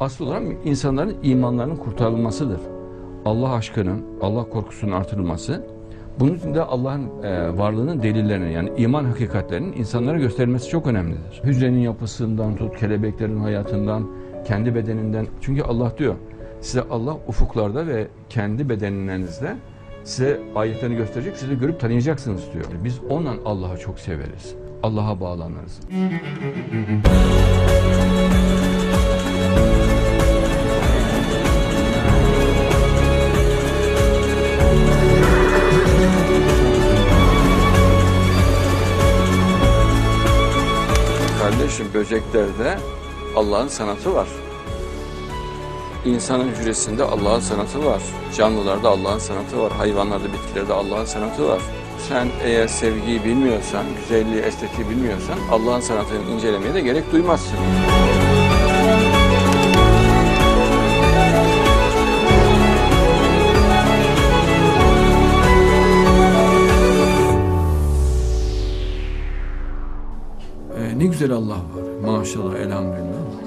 asıl olan insanların imanlarının kurtarılmasıdır. Allah aşkının, Allah korkusunun artırılması, bunun için de Allah'ın e, varlığının delillerini yani iman hakikatlerinin insanlara gösterilmesi çok önemlidir. Hücrenin yapısından tut, kelebeklerin hayatından, kendi bedeninden. Çünkü Allah diyor, size Allah ufuklarda ve kendi bedeninizde size ayetlerini gösterecek, siz de görüp tanıyacaksınız diyor. Biz ondan Allah'ı çok severiz. Allah'a bağlanırız. Kardeşim böceklerde Allah'ın sanatı var. İnsanın hücresinde Allah'ın sanatı var. Canlılarda Allah'ın sanatı var. Hayvanlarda, bitkilerde Allah'ın sanatı var. Sen eğer sevgiyi bilmiyorsan, güzelliği, estetiği bilmiyorsan Allah'ın sanatını incelemeye de gerek duymazsın. Ee, ne güzel Allah var. Maşallah, elhamdülillah.